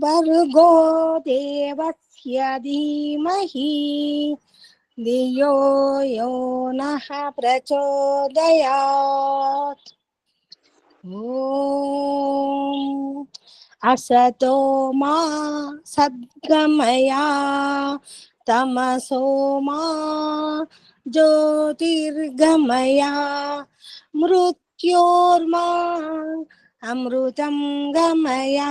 भर्गो देवस्य धीमहि। धियो यो नः प्रचोदयात्। ॐ असतो मा सद्गमया, तमसो मा ज्योतिर्गमया। मृत्योर्मा अमृतं गमया।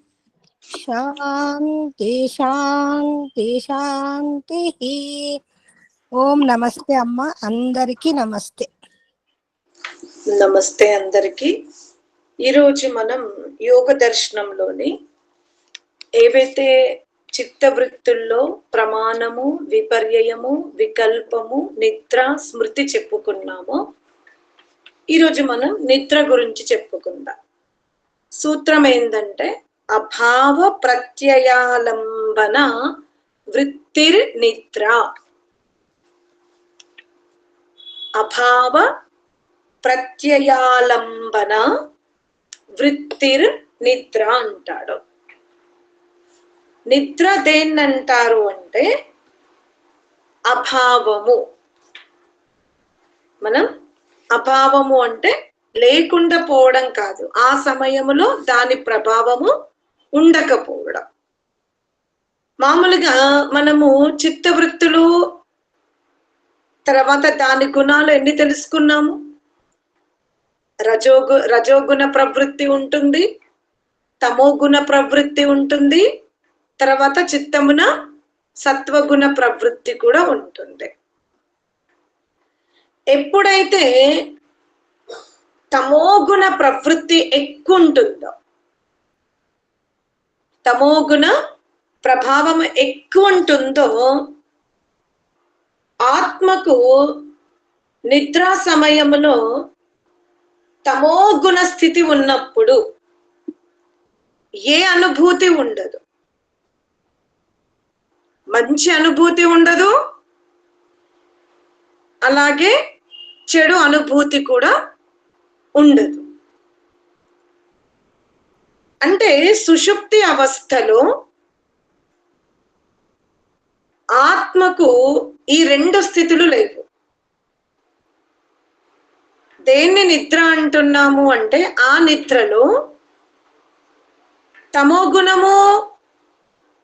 శాంతి శాంతి శాంతి. ఓం నమస్తే అమ్మ అందరికీ నమస్తే. నమస్తే అందరికి. ఈరోజు మనం యోగ దర్శనంలోని ఏవైతే చిత్తవృత్తుల్లో ప్రమాణము విపర్యయము వికల్పము నిద్ర స్మృతి చెప్పుకున్నామో ఈరోజు మనం నిద్ర గురించి చెప్పుకుందాం. సూత్రం ఏంటంటే అభావ ప్రత్యయాలంబన వృత్తిర్ నిద్ర అభావ ప్రత్యయాలంబన వృత్తిర్ నిద్ర అంటాడు. నిద్ర దేన్నంటారు అంటే అభావము. మనం అభావము అంటే లేకుండా పోవడం కాదు. ఆ సమయంలో దాని ప్రభావము ఉండకపోవడం. మామూలుగా మనము చిత్తవృత్తులు తర్వాత దాని గుణాలు ఎన్ని తెలుసుకున్నాము? రజోగు రజోగుణ ప్రవృత్తి ఉంటుంది తమోగుణ ప్రవృత్తి ఉంటుంది తర్వాత చిత్తమున సత్వగుణ ప్రవృత్తి కూడా ఉంటుంది. ఎప్పుడైతే తమోగుణ ప్రవృత్తి ఎక్కువ ఉంటుందో తమోగుణ ప్రభావం ఎక్కువ ఉంటుందో ఆత్మకు నిద్రా సమయములో తమోగుణ స్థితి ఉన్నప్పుడు ఏ అనుభూతి ఉండదు. మంచి అనుభూతి ఉండదు. అలాగే చెడు అనుభూతి కూడా ఉండదు. అంటే సుషుప్తి అవస్థలో ఆత్మకు ఈ రెండు స్థితులు లేవు. దేన్ని నిద్ర అంటున్నాము అంటే ఆ నిద్రలో తమోగుణము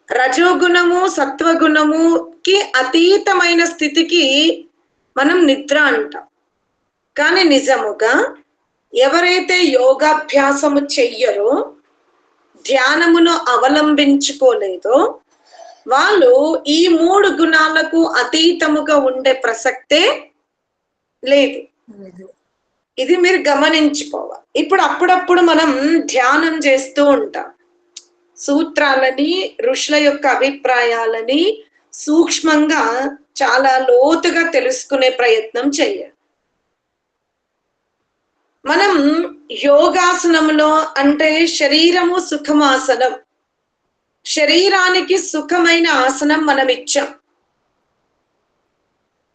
రజోగుణము సత్వగుణముకి అతీతమైన స్థితికి మనం నిద్ర అంటాం. కానీ నిజముగా ఎవరైతే యోగాభ్యాసము చెయ్యరో ధ్యానమును అవలంబించుకోలేదో. వాళ్ళు ఈ మూడు గుణాలకు అతీతముగా ఉండే ప్రసక్తే లేదు. ఇది మీరు గమనించుకోవాలి. ఇప్పుడు అప్పుడప్పుడు మనం ధ్యానం చేస్తూ ఉంటాం. సూత్రాలని ఋషుల యొక్క అభిప్రాయాలని సూక్ష్మంగా చాలా లోతుగా తెలుసుకునే ప్రయత్నం చేయాలి మనం యోగాసనంలో అంటే శరీరము సుఖమాసనం. శరీరానికి సుఖమైన ఆసనం మనం ఇచ్చాం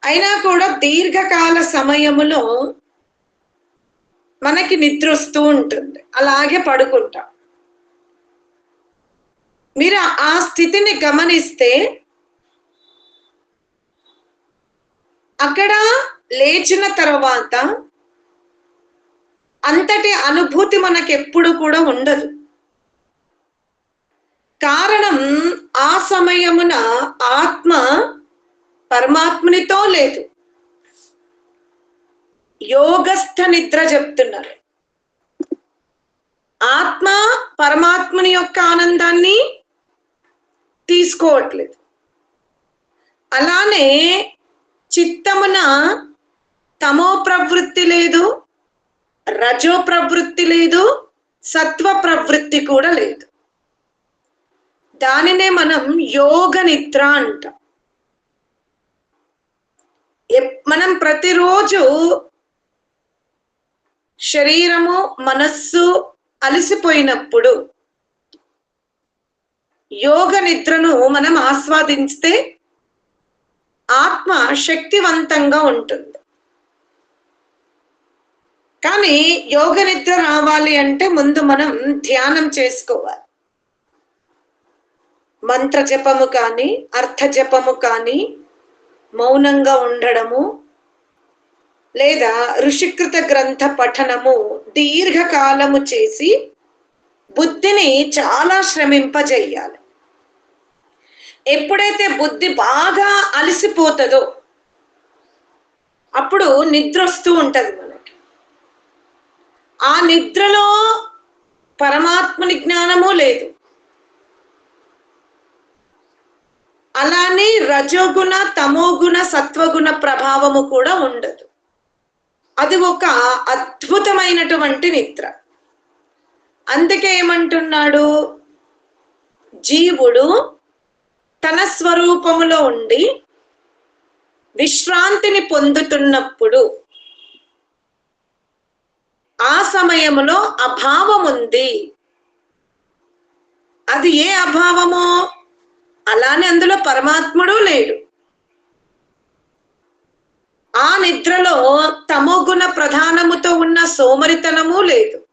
అయినా కూడా దీర్ఘకాల సమయములో మనకి నిద్ర వస్తూ ఉంటుంది. అలాగే పడుకుంటాం. మీరు ఆ స్థితిని గమనిస్తే అక్కడ లేచిన తర్వాత అంతటి అనుభూతి మనకు ఎప్పుడు కూడా ఉండదు. కారణం ఆ సమయమున ఆత్మ పరమాత్మునితో లేదు. యోగస్థ నిద్ర చెప్తున్నారు. ఆత్మ పరమాత్ముని యొక్క ఆనందాన్ని తీసుకోవట్లేదు. అలానే చిత్తమున తమో ప్రవృత్తి లేదు. రజో ప్రవృత్తి లేదు సత్వ ప్రవృత్తి కూడా లేదు. దానినే మనం యోగ నిద్ర అంటాం. ఎప్- మనం ప్రతిరోజు శరీరము మనస్సు అలసిపోయినప్పుడు యోగ నిద్రను మనం ఆస్వాదిస్తే ఆత్మ శక్తివంతంగా ఉంటుంది. కానీ యోగ నిద్ర రావాలి అంటే ముందు మనం ధ్యానం చేసుకోవాలి. మంత్ర జపము కానీ అర్థ జపము కానీ మౌనంగా ఉండడము లేదా ఋషికృత గ్రంథ పఠనము దీర్ఘకాలము చేసి బుద్ధిని చాలా శ్రమింపజేయాలి. ఎప్పుడైతే బుద్ధి బాగా అలసిపోతుందో అప్పుడు నిద్ర వస్తూ ఉంటుంది ఆ నిద్రలో పరమాత్మని జ్ఞానము లేదు. అలానే రజోగుణ తమోగుణ సత్వగుణ ప్రభావము కూడా ఉండదు. అది ఒక అద్భుతమైనటువంటి నిద్ర. అందుకే ఏమంటున్నాడు? జీవుడు తన స్వరూపములో ఉండి విశ్రాంతిని పొందుతున్నప్పుడు ఆ సమయములో అభావం ఉంది అది ఏ అభావమో? అలానే అందులో పరమాత్ముడు లేడు. ఆ నిద్రలో తమోగుణ ప్రధానముతో ఉన్న సోమరితనము లేదు.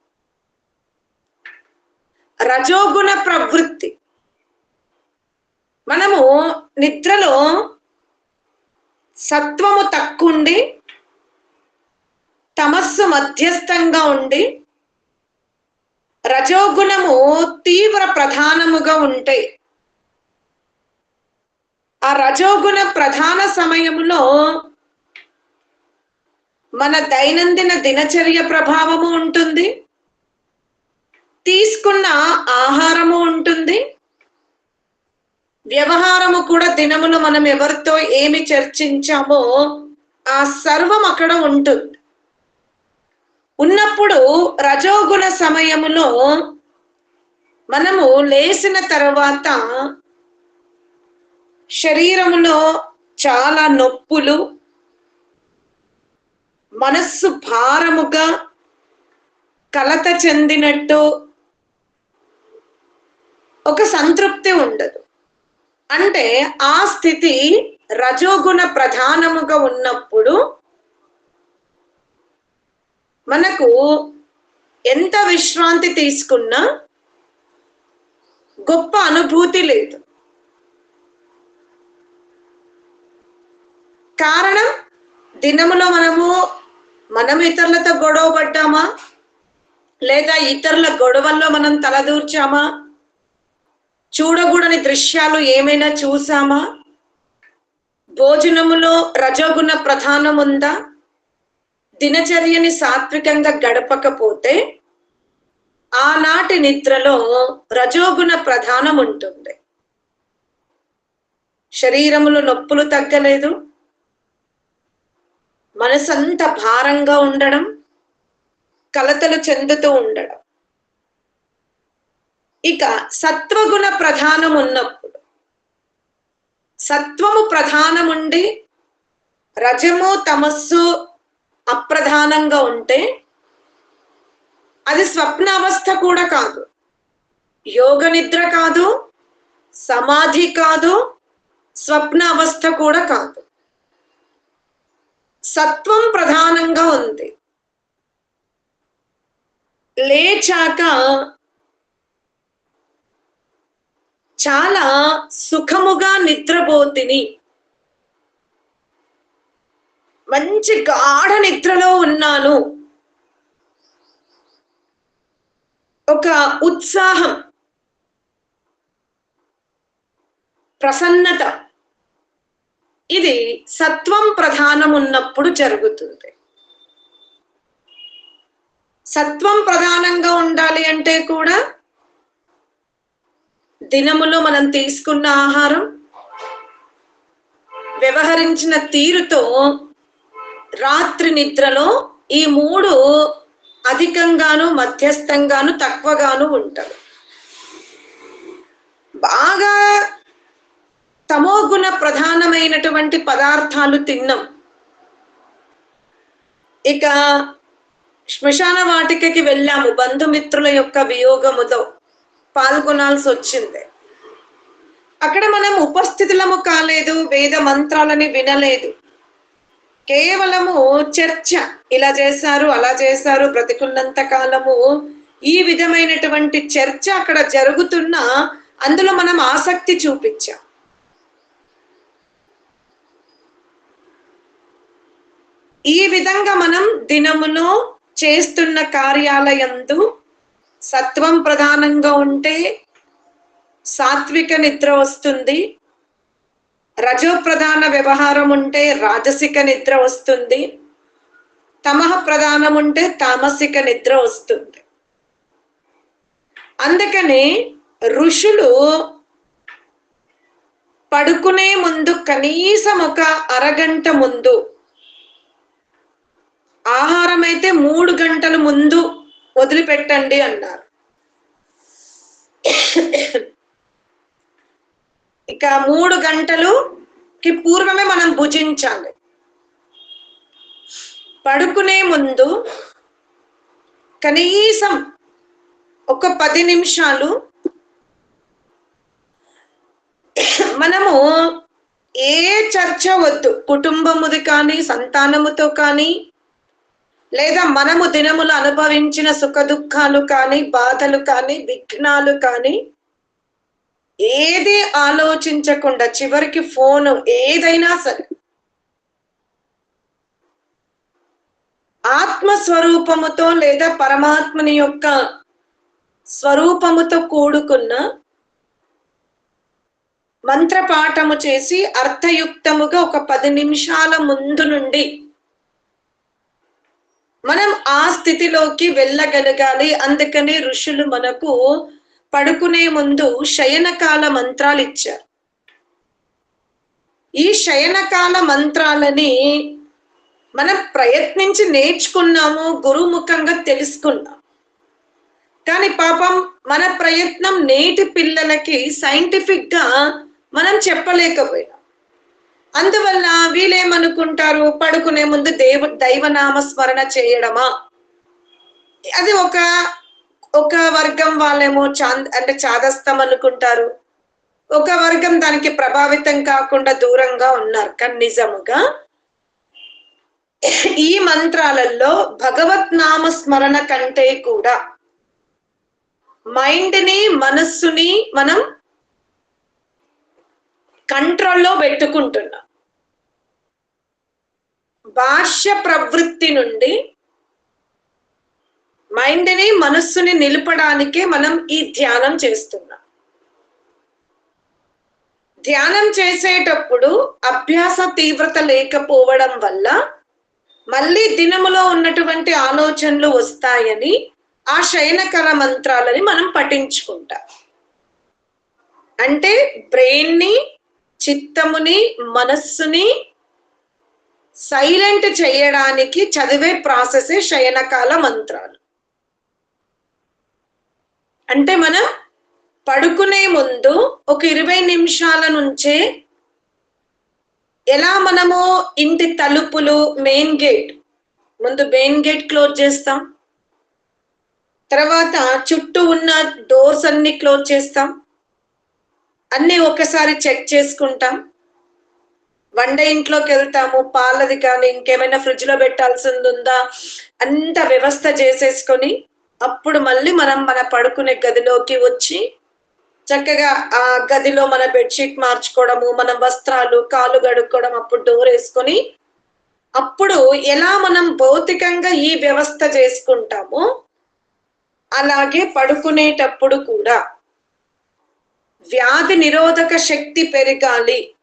రజోగుణ ప్రవృత్తి. మనము నిద్రలో సత్వము తక్కువండి తమస్సు మధ్యస్థంగా ఉండి రజోగుణము తీవ్ర ప్రధానముగా ఉంటే ఆ రజోగుణ ప్రధాన సమయంలో మన దైనందిన దినచర్య ప్రభావము ఉంటుంది. తీసుకున్న ఆహారము ఉంటుంది. వ్యవహారము కూడా దినములు మనం ఎవరితో ఏమి చర్చించామో ఆ సర్వం అక్కడ ఉంటుంది. ఉన్నప్పుడు రజోగుణ సమయములో మనము లేసిన తర్వాత శరీరములో చాలా నొప్పులు మనస్సు భారముగా కలత చెందినట్టు ఒక సంతృప్తి ఉండదు. అంటే ఆ స్థితి రజోగుణ ప్రధానముగా ఉన్నప్పుడు మనకు ఎంత విశ్రాంతి తీసుకున్నా గొప్ప అనుభూతి లేదు. కారణం దినములో మనము మనం ఇతరులతో గొడవ పడ్డామా? లేదా ఇతరుల గొడవల్లో మనం తలదూర్చామా? చూడకూడని దృశ్యాలు ఏమైనా చూసామా? భోజనములో రజోగుణ ప్రధానం ఉందా దినచర్యని సాత్వికంగా గడపకపోతే ఆనాటి నిద్రలో రజోగుణ ప్రధానం ఉంటుంది. శరీరములో నొప్పులు తగ్గలేదు. మనసంత భారంగా ఉండడం కలతలు చెందుతూ ఉండడం. ఇక సత్వగుణ ప్రధానం ఉన్నప్పుడు సత్వము ప్రధానముండి రజము తమస్సు అప్రధానంగా ఉంటే అది స్వప్నావస్థ కూడా కాదు. యోగ నిద్ర కాదు సమాధి కాదు స్వప్న అవస్థ కూడా కాదు. సత్వం ప్రధానంగా ఉంది. లేచాక చాలా సుఖముగా నిద్రపోతిని. మంచి గాఢ నిద్రలో ఉన్నాను. ఒక ఉత్సాహం ప్రసన్నత. ఇది సత్వం ప్రధానం ఉన్నప్పుడు జరుగుతుంది. సత్వం ప్రధానంగా ఉండాలి అంటే కూడా దినములో మనం తీసుకున్న ఆహారం వ్యవహరించిన తీరుతో రాత్రి నిద్రలో ఈ మూడు అధికంగాను మధ్యస్థంగాను తక్కువగాను ఉంటారు బాగా తమోగుణ ప్రధానమైనటువంటి పదార్థాలు తిన్నాం. ఇక శ్మశాన వాటికకి వెళ్ళాము. బంధుమిత్రుల యొక్క వియోగముతో పాల్గొనాల్సి వచ్చింది. అక్కడ మనం ఉపస్థితులము కాలేదు వేద మంత్రాలని వినలేదు. కేవలము చర్చ. ఇలా చేశారు అలా చేశారు బ్రతికున్నంత కాలము ఈ విధమైనటువంటి చర్చ అక్కడ జరుగుతున్న అందులో మనం ఆసక్తి చూపించాం. ఈ విధంగా మనం దినమును చేస్తున్న కార్యాలయందు సత్వం ప్రధానంగా ఉంటే సాత్విక నిద్ర వస్తుంది రజోప్రధాన వ్యవహారం ఉంటే రాజసిక నిద్ర వస్తుంది. తమహ ప్రధానం ఉంటే తామసిక నిద్ర వస్తుంది. అందుకని ఋషులు పడుకునే ముందు కనీసం ఒక అరగంట ముందు ఆహారం అయితే మూడు గంటల ముందు వదిలిపెట్టండి అన్నారు. ఇక మూడు గంటలుకి పూర్వమే మనం భుజించాలి. పడుకునే ముందు కనీసం ఒక పది నిమిషాలు మనము ఏ చర్చ వద్దు. కుటుంబముది కానీ సంతానముతో కానీ లేదా మనము దినములు అనుభవించిన సుఖ దుఃఖాలు కానీ బాధలు కానీ విఘ్నాలు కానీ ఏది ఆలోచించకుండా చివరికి ఫోన్ ఏదైనా సరే ఆత్మ స్వరూపముతో లేదా పరమాత్మని యొక్క స్వరూపముతో కూడుకున్న మంత్రపాఠము చేసి అర్థయుక్తముగా ఒక పది నిమిషాల ముందు నుండి మనం ఆ స్థితిలోకి వెళ్ళగలగాలి. అందుకని ఋషులు మనకు పడుకునే ముందు శయనకాల మంత్రాలు ఇచ్చారు. ఈ శయనకాల మంత్రాలని మనం ప్రయత్నించి నేర్చుకున్నాము గురుముఖంగా తెలుసుకున్నాం. కానీ పాపం మన ప్రయత్నం నేటి పిల్లలకి సైంటిఫిక్గా మనం చెప్పలేకపోయినాం. అందువల్ల వీళ్ళేమనుకుంటారు పడుకునే ముందు దేవ దైవనామ స్మరణ చేయడమా? అది ఒక ఒక వర్గం వాళ్ళేమో చాంద్ అంటే చాదస్తం అనుకుంటారు. ఒక వర్గం దానికి ప్రభావితం కాకుండా దూరంగా ఉన్నారు. కానీ నిజముగా ఈ మంత్రాలలో భగవత్ నామ స్మరణ కంటే కూడా మైండ్ని మనస్సుని మనం కంట్రోల్లో పెట్టుకుంటున్నాం. భాష్య ప్రవృత్తి నుండి మైండ్ని మనస్సుని నిలపడానికే మనం ఈ ధ్యానం చేస్తున్నాం. ధ్యానం చేసేటప్పుడు అభ్యాస తీవ్రత లేకపోవడం వల్ల మళ్ళీ దినములో ఉన్నటువంటి ఆలోచనలు వస్తాయని ఆ శయనకర మంత్రాలని మనం పఠించుకుంటాం. అంటే బ్రెయిన్ని చిత్తముని మనస్సుని సైలెంట్ చేయడానికి చదివే ప్రాసెసే శయనకాల మంత్రాలు. అంటే మనం పడుకునే ముందు ఒక ఇరవై నిమిషాల నుంచే ఎలా మనము ఇంటి తలుపులు మెయిన్ గేట్ ముందు మెయిన్ గేట్ క్లోజ్ చేస్తాం. తర్వాత చుట్టూ ఉన్న డోర్స్ అన్ని క్లోజ్ చేస్తాం. అన్నీ ఒకసారి చెక్ చేసుకుంటాం. వంట ఇంట్లోకి వెళ్తాము పాలది కానీ ఇంకేమైనా ఫ్రిడ్జ్లో పెట్టాల్సింది ఉందా? అంత వ్యవస్థ చేసేసుకొని అప్పుడు మళ్ళీ మనం మన పడుకునే గదిలోకి వచ్చి చక్కగా ఆ గదిలో మన బెడ్షీట్ మార్చుకోవడము మన వస్త్రాలు కాలు గడుక్కోవడం అప్పుడు డోర్ వేసుకొని అప్పుడు ఎలా మనం భౌతికంగా ఈ వ్యవస్థ చేసుకుంటామో అలాగే పడుకునేటప్పుడు కూడా వ్యాధి నిరోధక శక్తి పెరగాలి.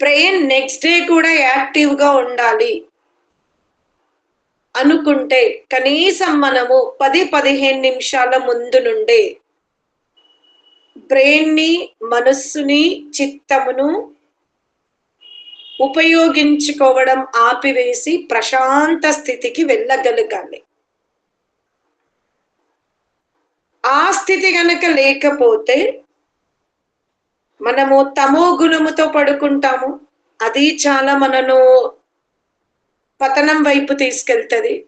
బ్రెయిన్ నెక్స్ట్ డే కూడా యాక్టివ్గా ఉండాలి. అనుకుంటే కనీసం మనము పది పదిహేను నిమిషాల ముందు నుండే బ్రెయిన్ని మనస్సుని చిత్తమును ఉపయోగించుకోవడం ఆపివేసి ప్రశాంత స్థితికి వెళ్ళగలగాలి. ఆ స్థితి గనక లేకపోతే మనము తమో గుణముతో పడుకుంటాము. అది చాలా మనను పతనం వైపు తీసుకెళ్తది.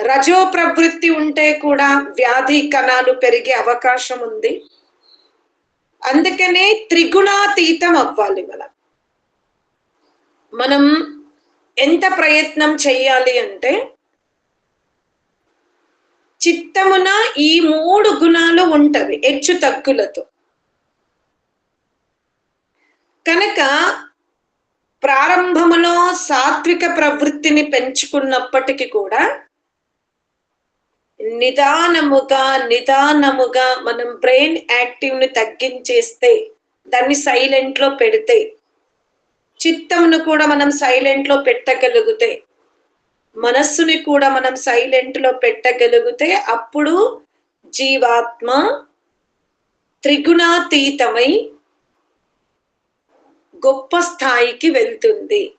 రజో ప్రవృత్తి ఉంటే కూడా వ్యాధి కణాలు పెరిగే అవకాశం ఉంది. అందుకనే త్రిగుణాతీతం అవ్వాలి మనం. మనం ఎంత ప్రయత్నం చెయ్యాలి అంటే చిత్తమున ఈ మూడు గుణాలు ఉంటవి హెచ్చు తగ్గులతో. కనుక ప్రారంభములో సాత్విక ప్రవృత్తిని పెంచుకున్నప్పటికీ కూడా నిదానముగా నిదానముగా మనం బ్రెయిన్ యాక్టివ్ని తగ్గించేస్తే దాన్ని సైలెంట్లో పెడితే చిత్తమును కూడా మనం సైలెంట్లో పెట్టగలిగితే మనస్సుని కూడా మనం సైలెంట్లో పెట్టగలిగితే అప్పుడు జీవాత్మ త్రిగుణాతీతమై గొప్ప స్థాయికి వెళ్తుంది.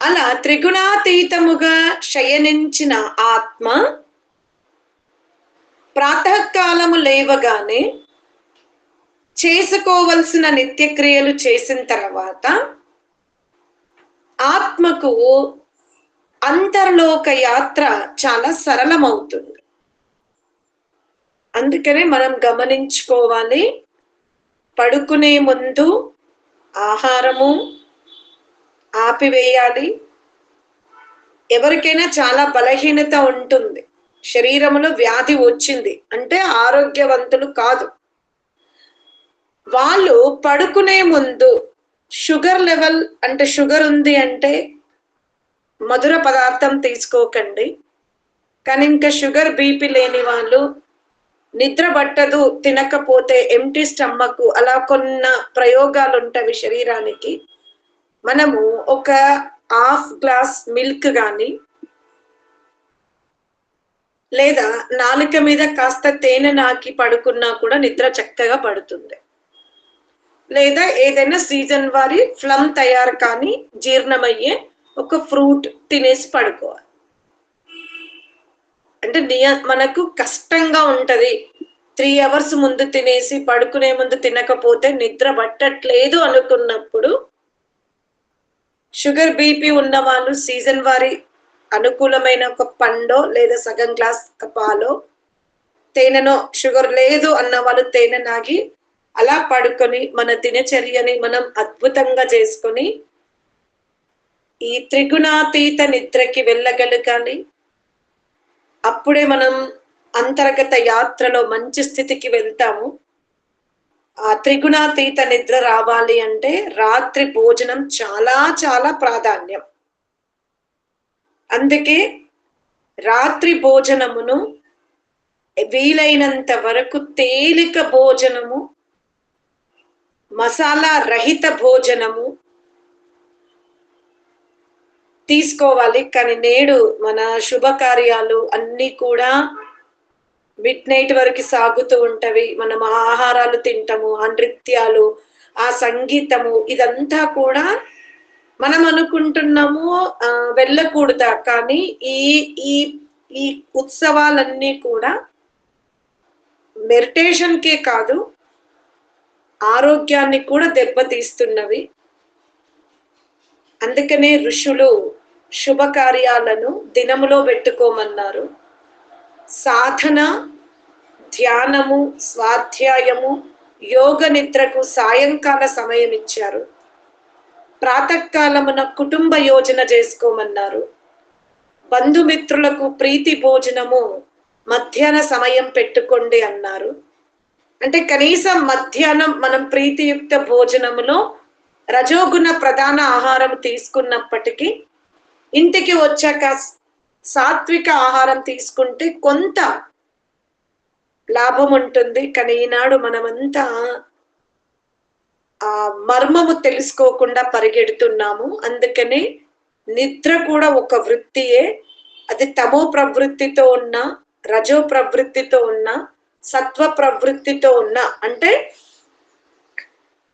అలా త్రిగుణాతీతముగా శయనించిన ఆత్మ ప్రాతకాలము లేవగానే చేసుకోవలసిన నిత్యక్రియలు చేసిన తర్వాత ఆత్మకు అంతర్లోక యాత్ర చాలా సరళమవుతుంది. అందుకనే మనం గమనించుకోవాలి పడుకునే ముందు ఆహారము ఆపివేయాలి. ఎవరికైనా చాలా బలహీనత ఉంటుంది. శరీరంలో వ్యాధి వచ్చింది అంటే ఆరోగ్యవంతులు కాదు. వాళ్ళు పడుకునే ముందు షుగర్ లెవెల్ అంటే షుగర్ ఉంది అంటే మధుర పదార్థం తీసుకోకండి. కానీ ఇంకా షుగర్ బీపీ లేని వాళ్ళు నిద్ర పట్టదు తినకపోతే ఎంటీ స్టమ్మక్ అలా కొన్న ప్రయోగాలు ఉంటవి శరీరానికి. మనము ఒక హాఫ్ గ్లాస్ మిల్క్ కానీ లేదా నాలుక మీద కాస్త తేనె నాకి పడుకున్నా కూడా నిద్ర చక్కగా పడుతుంది. లేదా ఏదైనా సీజన్ వారి ఫ్లమ్ తయారు కానీ జీర్ణమయ్యే ఒక ఫ్రూట్ తినేసి పడుకోవాలి. అంటే నియ మనకు కష్టంగా ఉంటది. త్రీ అవర్స్ ముందు తినేసి పడుకునే ముందు తినకపోతే నిద్ర పట్టట్లేదు అనుకున్నప్పుడు షుగర్ బీపీ ఉన్న వాళ్ళు సీజన్ వారి అనుకూలమైన ఒక పండో లేదా సగం గ్లాస్ పాలో తేనెనో షుగర్ లేదు అన్న వాళ్ళు తేనె నాగి అలా పడుకొని మన దినచర్యని మనం అద్భుతంగా చేసుకొని ఈ త్రిగుణాతీత నిద్రకి వెళ్ళగలగాలి. అప్పుడే మనం అంతర్గత యాత్రలో మంచి స్థితికి వెళ్తాము. ఆ త్రిగుణాతీత నిద్ర రావాలి అంటే రాత్రి భోజనం చాలా చాలా ప్రాధాన్యం. అందుకే రాత్రి భోజనమును వీలైనంత వరకు తేలిక భోజనము మసాలా రహిత భోజనము తీసుకోవాలి. కానీ నేడు మన శుభకార్యాలు అన్ని కూడా మిడ్ నైట్ వరకు సాగుతూ ఉంటవి. మనం ఆహారాలు తింటాము ఆ నృత్యాలు ఆ సంగీతము ఇదంతా కూడా మనం అనుకుంటున్నాము వెళ్ళకూడదా? కానీ ఈ ఈ ఈ ఉత్సవాలన్నీ కూడా మెడిటేషన్కే కాదు ఆరోగ్యాన్ని కూడా దెబ్బతీస్తున్నవి. అందుకనే ఋషులు శుభకార్యాలను దినములో పెట్టుకోమన్నారు. సాధన ధ్యానము స్వాధ్యాయము యోగ నిద్రకు సాయంకాల సమయం ఇచ్చారు ప్రాతకాలమున కుటుంబ యోజన చేసుకోమన్నారు. బంధుమిత్రులకు ప్రీతి భోజనము మధ్యాహ్న సమయం పెట్టుకోండి అన్నారు. అంటే కనీసం మధ్యాహ్నం మనం ప్రీతియుక్త భోజనములో రజోగుణ ప్రధాన ఆహారం తీసుకున్నప్పటికీ ఇంటికి వచ్చాక సాత్విక ఆహారం తీసుకుంటే కొంత లాభం ఉంటుంది. కానీ ఈనాడు మనమంతా ఆ మర్మము తెలుసుకోకుండా పరిగెడుతున్నాము. అందుకనే నిద్ర కూడా ఒక వృత్తియే. అది తమో ప్రవృత్తితో ఉన్న రజో ప్రవృత్తితో ఉన్న సత్వ ప్రవృత్తితో ఉన్న. అంటే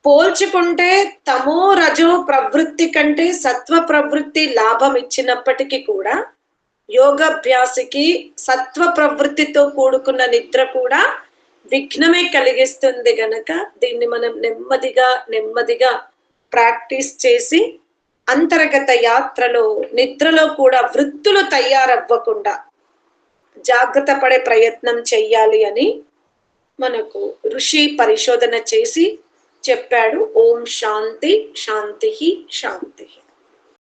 పోల్చుకుంటే తమో రజో ప్రవృత్తి కంటే సత్వ ప్రవృత్తి లాభం ఇచ్చినప్పటికీ కూడా యోగాభ్యాసికి సత్వ ప్రవృత్తితో కూడుకున్న నిద్ర కూడా విఘ్నమే కలిగిస్తుంది గనక దీన్ని మనం నెమ్మదిగా నెమ్మదిగా ప్రాక్టీస్ చేసి అంతర్గత యాత్రలో నిద్రలో కూడా వృత్తులు తయారవ్వకుండా జాగ్రత్త పడే ప్రయత్నం చెయ్యాలి అని మనకు ఋషి పరిశోధన చేసి చెప్పాడు. ఓం శాంతి శాంతి శాంతి.